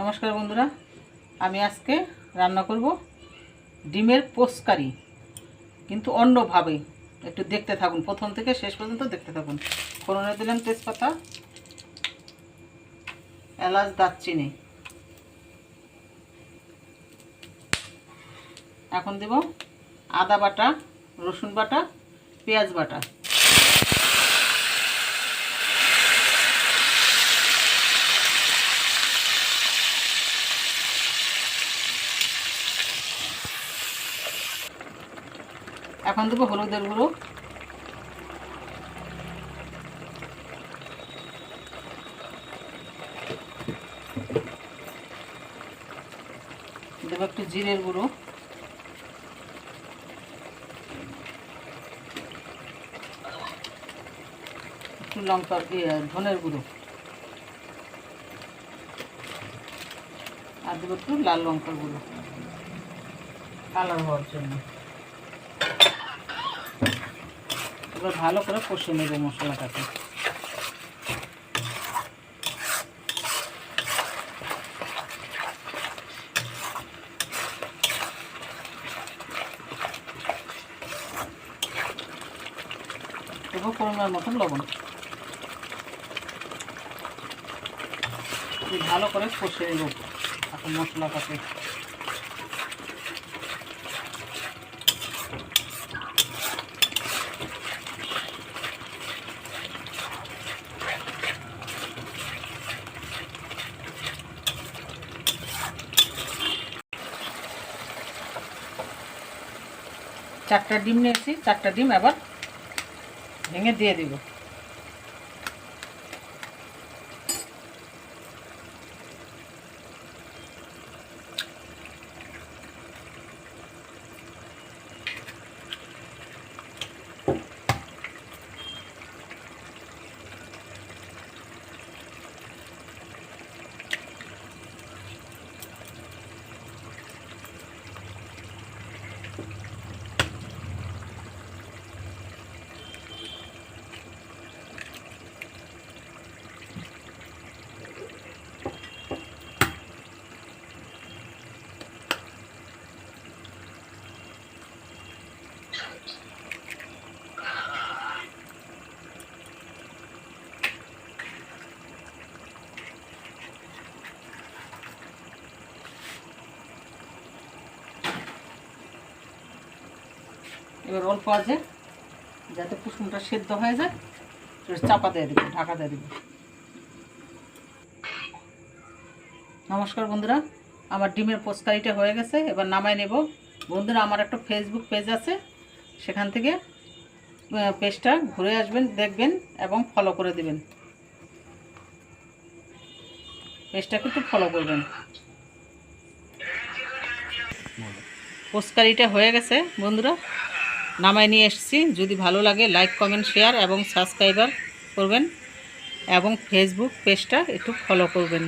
নমস্কার বন্ধুরা, আমি আজকে রান্না করব ডিমের পোস্কারি, কিন্তু অন্যভাবে। একটু দেখতে থাকুন, প্রথম থেকে শেষ পর্যন্ত দেখতে থাকুন। ফোড়নে দিলাম তেজপাতা, এলাচ, দারচিনি। এখন দেব আদা বাটা, রসুন বাটা, পেঁয়াজ বাটা। এখন দেবো হলুদের গুঁড়ো। দেবো একটু জিরের গুঁড়ো। একটু লঙ্কা ধনের গুঁড়ো। আর দেবো একটু লাল লঙ্কার গুঁড়ো। কালার হওয়ার জন্য। এবার ভালো করে কষে নেব মশলাটাকে। মতন লবণ। ভালো করে কষে নেব এখন মশলাটাকে। চারটা ডিম নিয়েছি চারটা ডিম আবার ভেঙে দিয়ে দিব। এবার অল্প আছে, যাতে কুসুমটা সেদ্ধ হয়ে যায় চাপা দিয়ে দেবো, ঢাকা দিয়ে দেবো। নমস্কার বন্ধুরা, আমার ডিমের পোস্কারিটা হয়ে গেছে, এবার নামাই নেব। বন্ধুরা, আমার একটা ফেসবুক পেজ আছে, সেখান থেকে পেজটা ঘুরে আসবেন, দেখবেন এবং ফলো করে দেবেন। পেজটাকে একটু ফলো করবেন। পোস্কারিটা হয়ে গেছে, বন্ধুরা। নামায় নিয়ে এসেছি। যদি ভালো লাগে লাইক কমেন্ট শেয়ার এবং সাবস্ক্রাইবার করবেন এবং ফেসবুক পেজটা একটু ফলো করবেন।